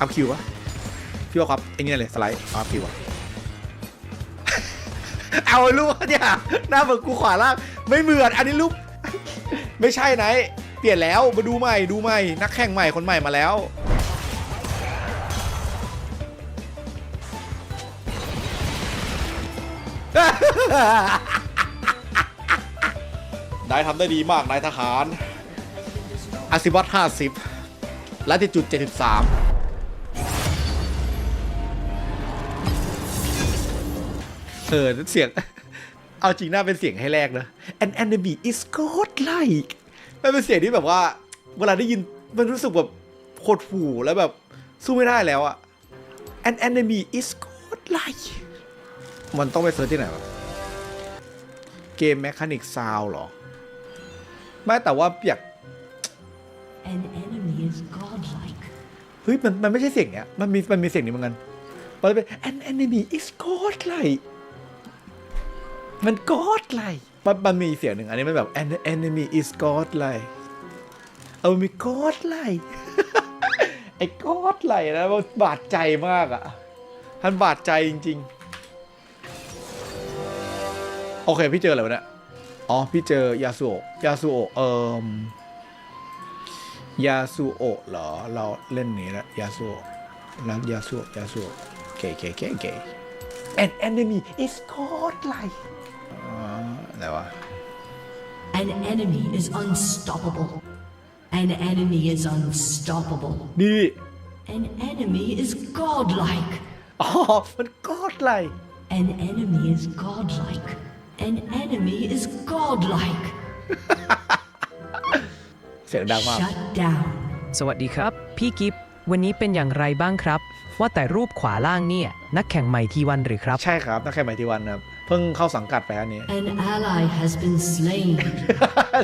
อัพคิววะพี่ว่าครับไอ้นี่เลยสไลด์อัพคิวอะเอาลูกเนี่ยหน้าเหมือนกูขวาล่างไม่เหมือนอันนี้ลูกไม่ใช่ไหนเปลี่ยนแล้วมาดูใหม่ดูใหม่นักแข่งใหม่คนใหม่มาแล้วนายทำได้ดีมากนายทหารอาซิบัตห้าสิบลัติจุดเจ็ดสิบสาม เออเสียง เอาจริงน่าเป็นเสียงให้แรกนะ An enemy is godlike มันเป็นเสียงที่แบบว่า เวลาได้ยินมันรู้สึกแบบโคตรหูแล้วแบบสู้ไม่ได้แล้วอะ An enemy is godlike มันต้องไปเซิร์ชที่ไหนวะเกมแมคานิกซาวหรอ ไม่แต่ว่าอยาก An enemy is godlike. เฮ้ยมันมันไม่ใช่เสียงเนี้ย มันมีมันมีเสียงนี้เหมือนกัน มันเป็น an enemy is godlike มัน godlike มันมันมีเสียงหนึ่งอันนี้มันแบบ an enemy is godlike เออมี godlike ไอ้ godlike นะมันบาดใจมากอะมันบาดใจจริง ๆ โอเค พี่เจออะไรวะเนี่ยอ๋อ พี่เจอยาสุโอยาสุโอเอ่มยาสุโอเหรอ เราเล่นนี้แล้วยาสุโอะแล้วยาสุโอยาสุโอเก๋เก๋เก๋เก๋ An enemy is godlike อะไรวะ An enemy is unstoppable. An enemy is unstoppable. นี่ An enemy is godlike. อ๋อ มัน godlike An enemy is godlike. An enemy is godlike. เสียงดังมาก Shut down. สวัสดีครับ พี่กิฟวันนี้เป็นอย่างไรบ้างครับ ว่าแต่รูปขวาล่างเนี่ย นักแข่งใหม่ทีวันหรือครับ ใช่ครับนักแข่งใหม่ทีวันครับเพิ่งเข้าสังกัดไปอันนี้ An ally has been slain.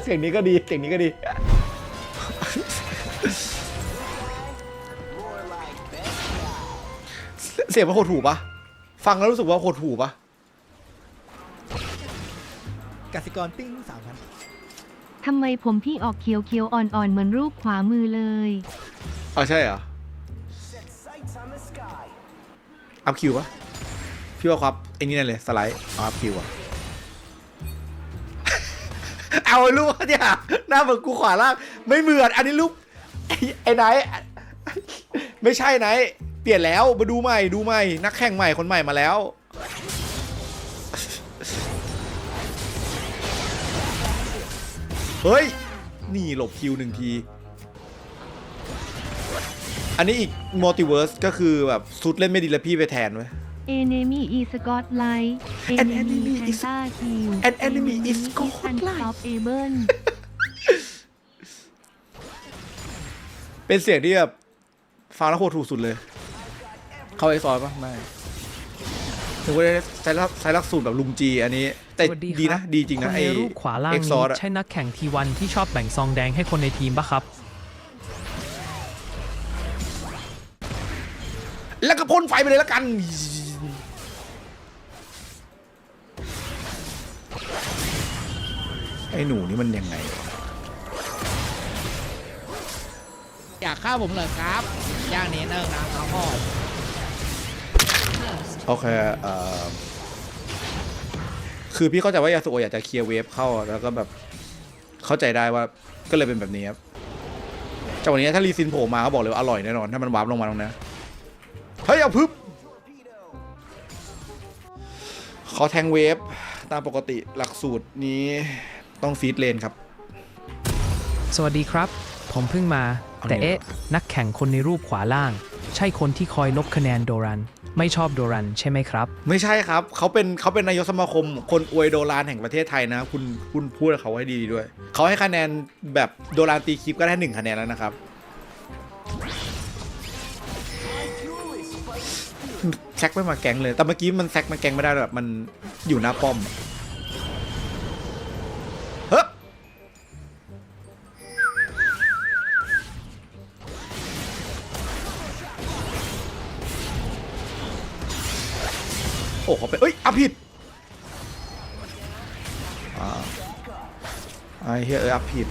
เสียงนี้ก็ดี เสียงนี้ก็ดี เสียงมันโคตรถูกปะฟังแล้วรู้สึกว่าโคตรถูกปะกสิกรปิ้งสามพันทำไมผมพี่ออกเขียวเขียวๆอ่อนๆ เหมือนรูปขวามือเลยอ๋อใช่เหรอ อัพคิวปะพี่ว่าครับ ไอ้นี่นั่นเลยสไลด์อ๋ออัพคิวอะเอาลูกเนี่ยหน้าเหมือนกูขวาล่างไม่เหมือนอันนี้ลูกไอ้ไอ้ไหนไม่ใช่ไหนเปลี่ยนแล้วมาดูใหม่ดูใหม่นักแข่งใหม่คนใหม่มาแล้วเฮ้ย นี่หลบคิวหนึ่งที อันนี้อีกมัลติเวิร์สก็คือแบบสุดเล่นไม่ดีแล้วพี่ไปแทนไว้ Enemy is godlike An enemy is- Penta Heal An enemy is Enemy godlike unstoppable เป็นเสียงที่แบบฟังแล้วโคตรถูกสุดเลย เข้าไอซอยปะไม่ถึงว่าใช้ลักใช้ลักสูตรแบบลุงจีอันนี้ แต่สวัสดีดีครันะบดีจริงคนะนไอในรูปขวาล่างเอ็กซอนี้ร์อะใช่นักแข่งทีวันที่ชอบแบ่งซองแดงให้คนในทีมปะครับ แล้วก็พ่นไฟไปเลยแล้วกัน อ้หนูนี่มันยังไง อยากฆ่าผมเลยครับ ย่างนี้เนิ่งนะครับพ่อโอเคเอ่อคือพี่เข้าใจว่ายาสุโอะอยากจะเคลียร์เวฟเข้าแล้วก็แบบเข้าใจได้ว่าก็เลยเป็นแบบนี้ครับจากวันนี้ถ้ารีซินโผล่มาเขาบอกเลยว่าอร่อยแน่นอน ถ้ามันวาร์ปลงมาตรงนั้นเฮ้ยเอาพึบขอแทงเวฟตามปกติหลักสูตรนี้ ต้องฟีดเลนครับ สวัสดีครับ ผมเพิ่งมาเอาแต่ไงเอ๊ะ นักแข่งคนในรูปขวาล่าง ใช่คนที่คอยลบคะแนนโดรัน ไม่ชอบโดรันใช่ไหมครับ ไม่ใช่ครับ เขาเป็นเขาเป็นนายกสมาคม คนอวยโดรานแห่งประเทศไทยนะ คุณคุณพูดกับเขาให้ดีๆด้วย เขาให้คะแนนแบบโดรานตีคลิปก็ได้หนึ่งคะแนนแล้วนะครับ แซกไม่มาแก๊งเลย แต่เมื่อกี้มันแซกมาแก๊งไม่ได้แบบมันอยู่หน้าป้อม กเขาไปเอ้ยอัพผิดไอ้เฮียเอออัพผิด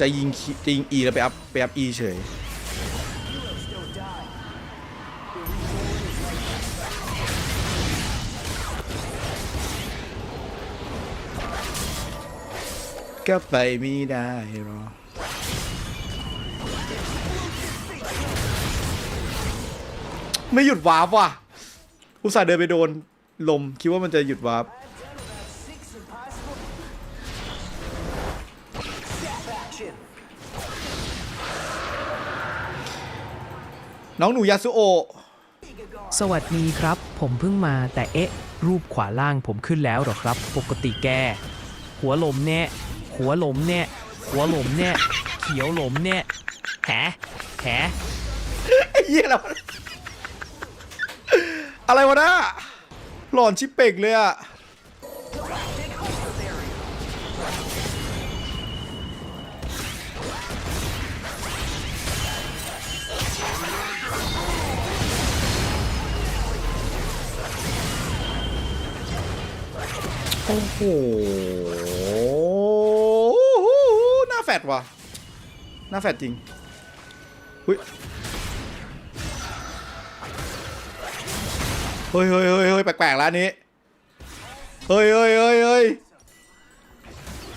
จะยิงจะยิงอีแล้วไปอัพไปอัพอีเฉยก็ไปไม่ได้หรอไม่หยุดวาร์ว่ะ อุตส่าห์เดินไปโดนลมคิดว่ามันจะหยุดวาร์ปน้องหนูยาสุโอะสวัสดีครับ ผมเพิ่งมาแต่เอ๊ะ รูปขวาล่างผมขึ้นแล้วเหรอครับ ปกติแก หัวลมเนี่ย หัวลมเนี่ย หัวลมเนี่ย เขียวลมเนี่ยแหแหไอ้เหี้ยอะไรวะ อะไรวะนะหลอนชิปเป่งเลยอะโอ้โหหน้าแฟดว่ะ หน้าแฟดจริงหุ้ย เฮ้ยเฮ้ยเฮ้ยเฮ้ยแปลกๆแล้วนนี้ เฮ้ยเฮ้ยเฮ้ยเฮ้ย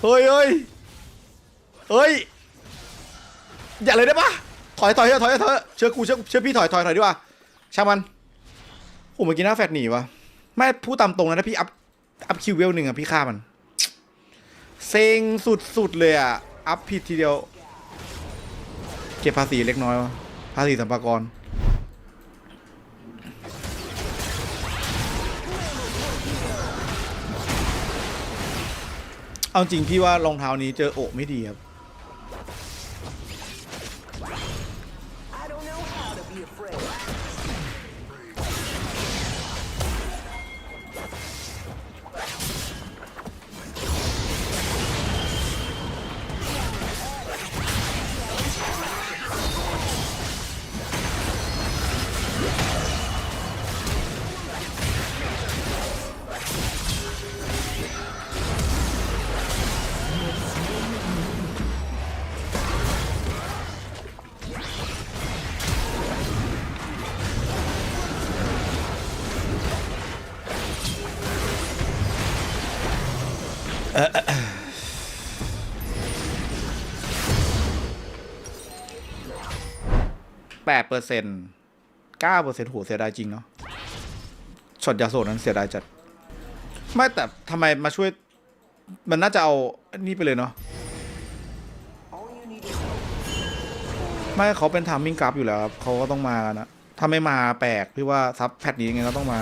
เฮ้ยเฮ้ยเฮ้ย อย่าเลยได้ปะถอยถอยถอยถอยถอยเชื่อกูเชื่อเชื่อพี่ถอยถอยถอยดีกว่าช่างมันโอ้เมื่อกี้หน้าแฟดหนีวะไม่พูดตามตรงนะถ้าพี่อัพอัพคิวเวลหนึ่งอะพี่ฆ่ามันเซ็งสุดๆเลยอะอัพผิดทีเดียว เก็บภาษีเล็กน้อยวะภาษีสัมภากร เอาจริงพี่ว่ารองเท้านี้เจอโอะไม่ดีครับ แปดเปอร์เซ็นต์เก้าเปอร์เซ็นต์โหเสียดายจริงเนาะช็อตยาโซนั้นเสียดายจัด ไม่แต่ทำไมมาช่วย มันน่าจะเอานนี่ไปเลยเนาะไม่เขาเป็นทามมิ่งกราฟอยู่แล้วครับเขาก็ต้องมานะถ้าไม่มาแปลกพี่ว่าซับแพทนี้ยังไงก็ต้องมา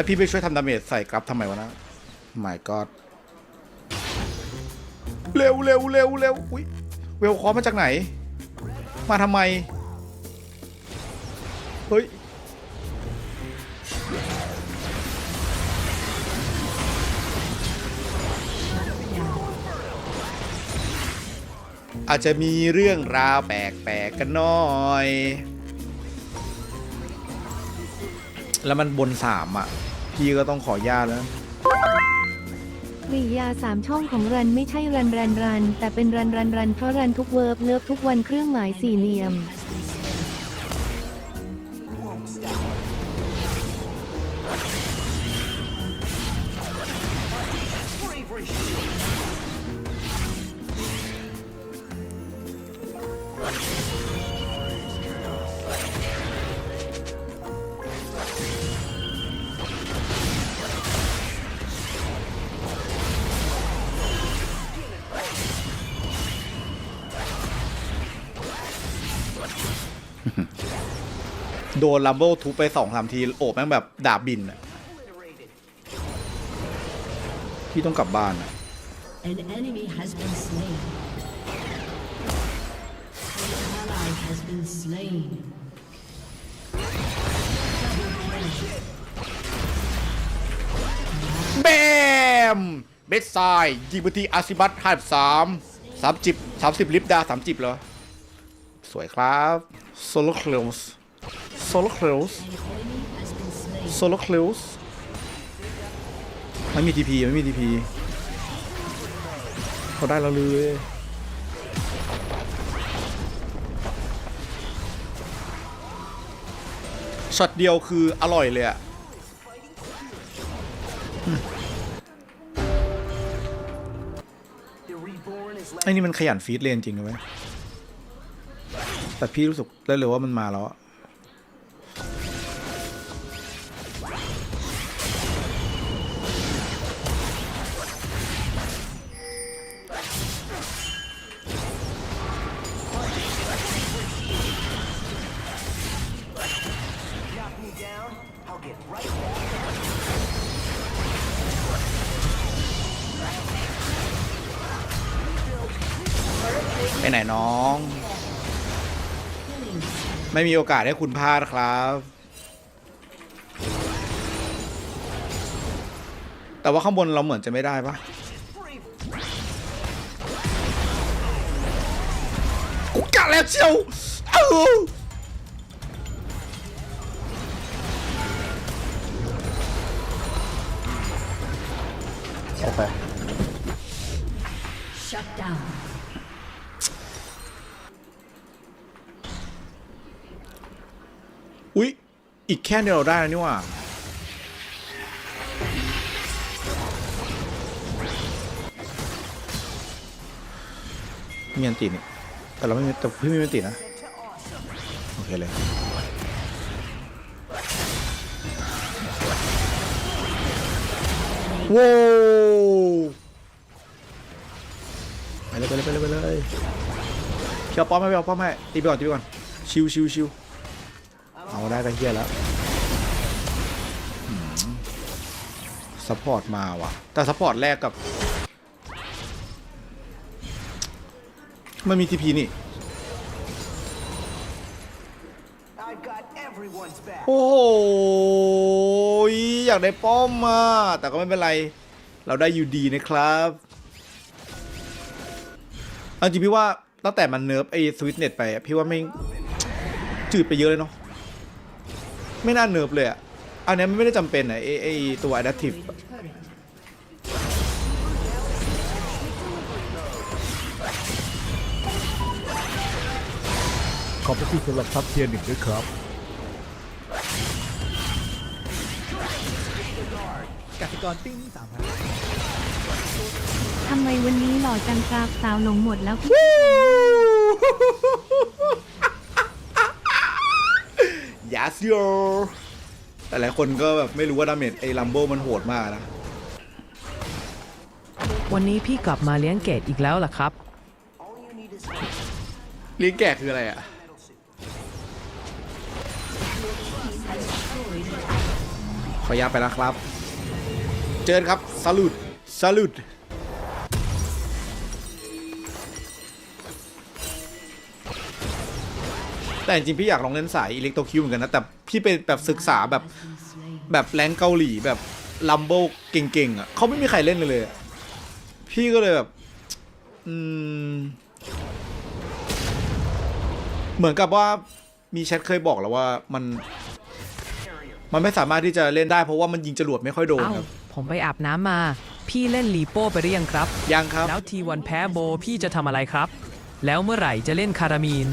แล้วพี่ไปช่วยทำดาเมจใส่กราฟทำไมวะนะ my god เร็วเร็วเร็วเร็วอุ้ยเวลคอร์มาจากไหน มาทำไม เฮ้ย อาจจะมีเรื่องราวแปลกๆกันหน่อย แล้วมันบนสามอะ พี่ก็ต้องขอญาตแล้ว กริยาสามช่องของรันไม่ใช่รันรันรัน แต่เป็นรันรันรันเพราะรันทุกเวิร์บเลิฟทุกวันเครื่องหมายสี่เหลี่ยม โดนลัมเบิลทุบไปสองสามทีโอบแม่งแบบดาบบินอะพี่ต้องกลับบ้านอะ An enemy has been slain. An ally has been slain. แบมเบสไซด์ยิงไปที่อาซิบัตห้าสามสามจิบสามสิบลิฟดาสามจิบเหรอ สวยครับโซโลคลส โซโลคลสโซโลคลสไม่มีทีพีไม่มีทีพีเขาได้เราเลยช็อตเดียวคืออร่อยเลยอะอืมไอ้นี่มันขยันฟีดเลนจริงนะเว้ยแต่พี่รู้สึกได้เลยว่ามันมาแล้วอะ ไปไหนน้อง ไม่มีโอกาสให้คุณพลาดครับ แต่ว่าข้างบนเราเหมือนจะไม่ได้ปะกูกะแล้วเชียวเออ อีกแค่เดียวได้นี่ว่ามีอันตินี่แต่เราไม่มีแต่พี่ไม่มีอันตินะ โอเคเลยโว้วไปเลยไปเลยไปเลยไปเลยเขียวป้อมไหมเขียวป้อมไหมตีไปก่อนตีไปก่อนชิวชิวชิว เอาได้ก็เฮียแล้วซัพพอร์ตมาว่ะ แต่ซัพพอร์ตแรกกับ มันมีทีพีนี่ โอ้โห อยากได้ป้อมมา แต่ก็ไม่เป็นไร เราได้อยู่ดีนะครับเอาจริงพี่ว่าตั้งแต่มันเนิร์ฟไอ้สวิตเน็ตไปอะพี่ว่าไม่งจืดไปเยอะเลยเนาะ ไม่น่าเนิร์ฟเลยอะ อันนี้มันไม่ได้จำเป็นอะไอไอตัว adaptive อะขอบพระคุณสำหรับซับเทียร์หนึ่งด้วยครับ กสิกรติ้งสามพันทำไมวันนี้หล่อจังครับสาวหลงหมดแล้วพี่ ยัสโยแต่หลายคนก็แบบไม่รู้ว่าดาเมจไอ้ลัมโบมันโหดมากนะ วันนี้พี่กลับมาเลี้ยงเกตอีกแล้วล่ะครับเลี้ยงแกะคืออะไรอะ ขออนุญาตไปแล้วครับ เจอกันครับสลุดสลุด แต่จริงๆพี่อยากลองเล่นสายอิเล็กโทรคิวเหมือนกันนะ แต่พี่เป็นแบบศึกษาแบบแบบแรงเกาหลีแบบลัมโบเก่งๆอะเขาไม่มีใครเล่นเลยเลยอะพี่ก็เลยแบบ อืม เหมือนกับว่ามีแชทเคยบอกแล้วว่ามัน มันไม่สามารถที่จะเล่นได้เพราะว่ามันยิงจรวดไม่ค่อยโดนเอ้าครับ ผมไปอาบน้ำมา พี่เล่นลีโป้ไปหรือยังครับ ยังครับ แล้วทีวันแพ้โบพี่จะทำอะไรครับ แล้วเมื่อไหร่จะเล่นคารามีน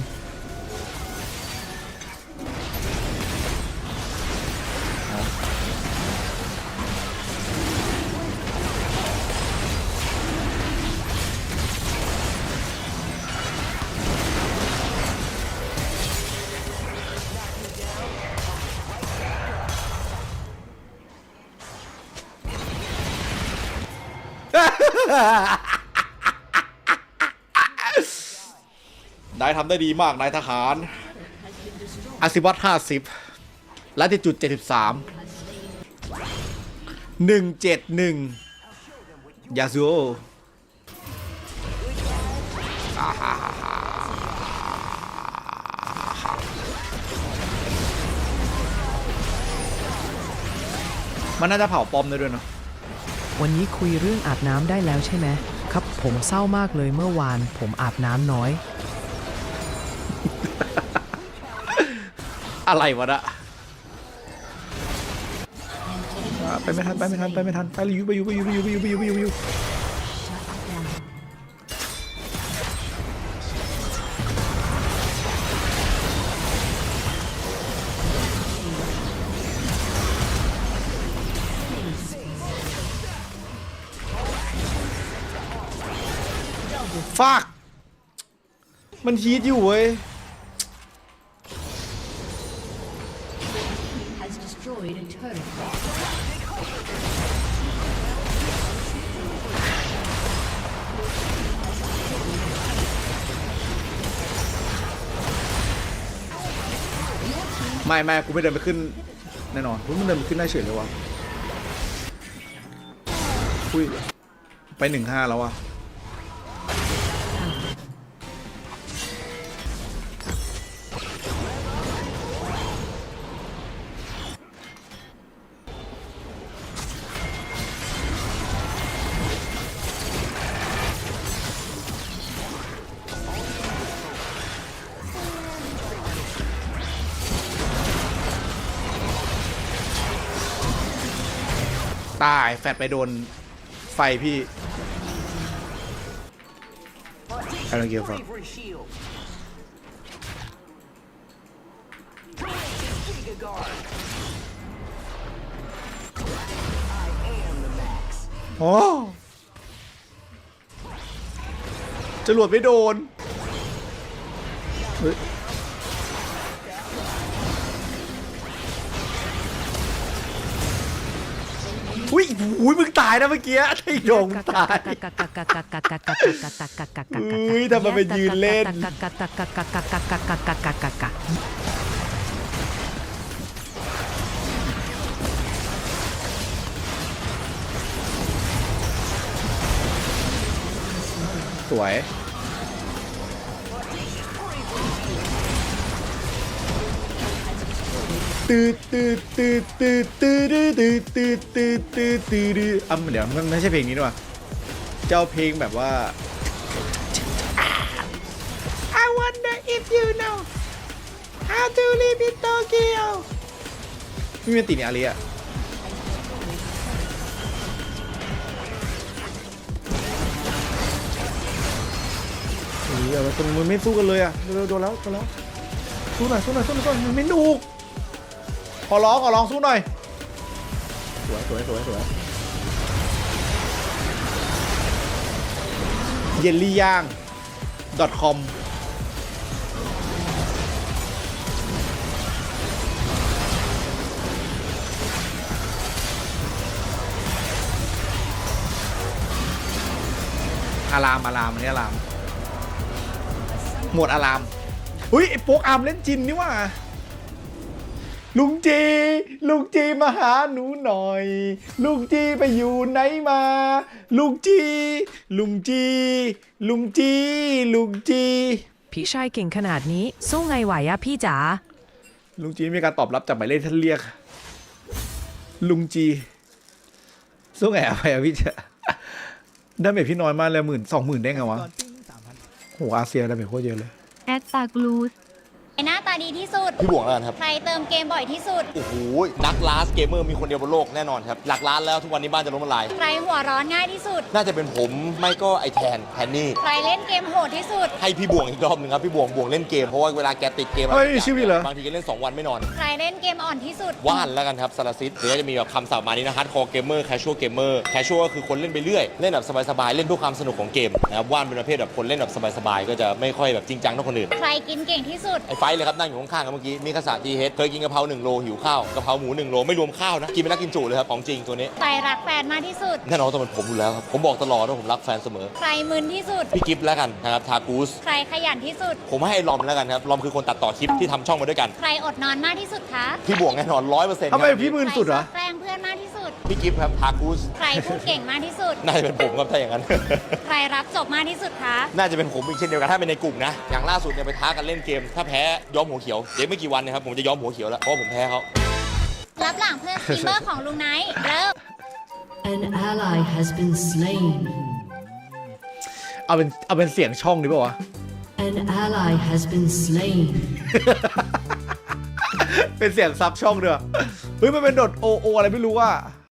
นายทำได้ดีมากนายทหารอาซิวัตห้าสิบลัติจุดเจ็ดสิบสามหนึ่งเจ็ดหนึ่งยาซูโอมันน่าจะเผาปอมได้ด้วยเนาะ วันนี้คุยเรื่องอาบน้ำได้แล้วใช่ไหมครับผมเศร้ามากเลยเมื่อวาน ผมอาบน้ำน้อย อะไรวะนะไปไม่ทันไปไม่ทันไปไม่ทันไปเลยยูไปอยูไปอยูไปอยูไปอยูไปยูไปยู ฟากมันฮีทอยู่เว้ย Has destroyed a turret. ไม่ไม่กูไม่เดินไปขึ้นแน่นอนกูไม่เดินไปขึ้นได้เฉยเลยวะอุ้ยไปหนึ่งห้าแล้ววะ ตายแฟดไปโดนไฟพี่ I don't give a fuck โอ้จรวดไม่โดน อุ้ยอุ้ยมึงตายนะเมื่อกี้ไอ้โดงมึงตายอุ้ยทำไมไปยืนเล่นสวย ตืดตืดตืดตืดตืดตืดตืดตืดตืดตืดตืดอะเดี๋ยวมันไม่ใช่เพลงนี้ด้วยเจ้าเพลงแบบว่า I wonder if you know how to live in Tokyo ไม่มีตินี่อารีอะเฮ้ยอาไปตรงมันไม่สู้กันเลยอะโดนแล้วโดนแล้วสู้หน่อยสู้หน่อยสู้หน่อยสู้หน่อยมันไม่หนุก ขอร้องขอร้องสู้หน่อย สวยสวยสวยสวยเยลลี่ย่าง .com อารามอารามอันนี้อาราม หมวดอาราม อุ้ยไอ้โป๊กอาร์มเล่นจินนี่หว่า ลุงจี ลุงจีมาหาหนูหน่อย ลุงจีไปอยู่ไหนมา ลุงจี ลุงจี ลุงจี ลุงจี พี่ชายเก่งขนาดนี้ สู้ไงไหวอะพี่จ๋า ลุงจีมีการตอบรับจากหมายเลขท่านเรียก ลุงจี สู้ไงอะไรอะพี่เจ้าได้เมจพี่น้อยมากเลยหมื่นสองหมื่นได้ไงวะโหอาเซียได้เมจโคตรเยอะเลย แอดตากลูสใคร หน้าตาดีที่สุด พี่บวงแล้วกันครับ ใครเติมเกมบ่อยที่สุด โอ้โห นักลาสเกมเมอร์มีคนเดียวบนโลกแน่นอนครับ หลักล้านแล้วทุกวันนี้บ้านจะล้มละลาย ใครหัวร้อนง่ายที่สุด น่าจะเป็นผมไม่ก็ไอแทนแทนนี่ ใครเล่นเกมโหดที่สุด ให้พี่บวงอีกรอบหนึ่งครับ พี่บวงบวงเล่นเกม เพราะว่าเวลาแกติดเกมเฮ้ยะไรชื่อพี่เหรอ บางทีแกเล่น2วันไม่นอน ใครเล่นเกมอ่อนที่สุด ว่านแล้วกันครับสารสิทธิ์หรือว่าจะมีแบบคำศัพท์มานี้นะฮาร์ดคอร์เกมเมอร์แคชชวลเกมเมอร์แคชชวลก็คือคนเล่นไปเรื่อย เล่นแบบสบายๆ เล่นเพื่อความสนุกของเกมนะครับว่านเป็นประเภทแบบคนเล่นแบบสบายๆ ก็จะไม่ค่อยแบบจริงจังเท่าคนอื่น ใครกินเก่งที่สุด ไอ้ไฟท์เลยครับนั่งอยู่ข้างๆกันเมื่อกี้มีกษัตริย์ทีเฮดเคยกินกะเพราหนึ่งโลหิวข้าวกะเพราหมูหนึ่งโลไม่รวมข้าวนะกินเป็นนักกินจุเลยครับของจริงตัวนี้ใครรักแฟนมากที่สุดแน่นอนต้องเป็นผมอยู่แล้วครับผมบอกตลอดว่าผมรักแฟนเสมอ ใครมึนที่สุด พี่กิฟต์แล้วกันนะครับทากูส ใครขยันที่สุด ผมให้ลอมแล้วกันครับลอมคือคนตัดต่อคลิปที่ทำช่องมาด้วยกัน ใครอดนอนมากที่สุดคะพี่บวงแน่นอนร้อยเปอร์เซ็นต์ทำไมพี่หมื่นใครสุดเหรอชอบแกล้งเพื่อนมากที่สุดพี่กิฟต์ครับทากูสใครพูดเก่งมากที่สุด น่าจะเป็นผมครับถ้าอย่างนั้น ใครรับจบมากที่สุดคะน่าจะเป็นผมอีกเช่นเดียวกันถ้าเป็นในกลุ่มนะ อย่างล่าสุดเนี่ยไปท้ากันเล่นเกม ถ้าแพ้ย้อมหัวเขียว เดี๋ยวไม่กี่วันนะครับผมจะย้อมหัวเขียวแล้ว เพราะว่าผมแพ้เขา รับหลังเพื่อนสตรีมเมอร์ของลุงไนท์เริ่ม An ally has been slain. เอาเป็นเอาเป็นเสียงช่องดีป่าวะ An ally has been slain. เป็นเสียงซับช่องเด้อเฮ้ยมันเป็นดดโอโออะไรไม่รู้ว่า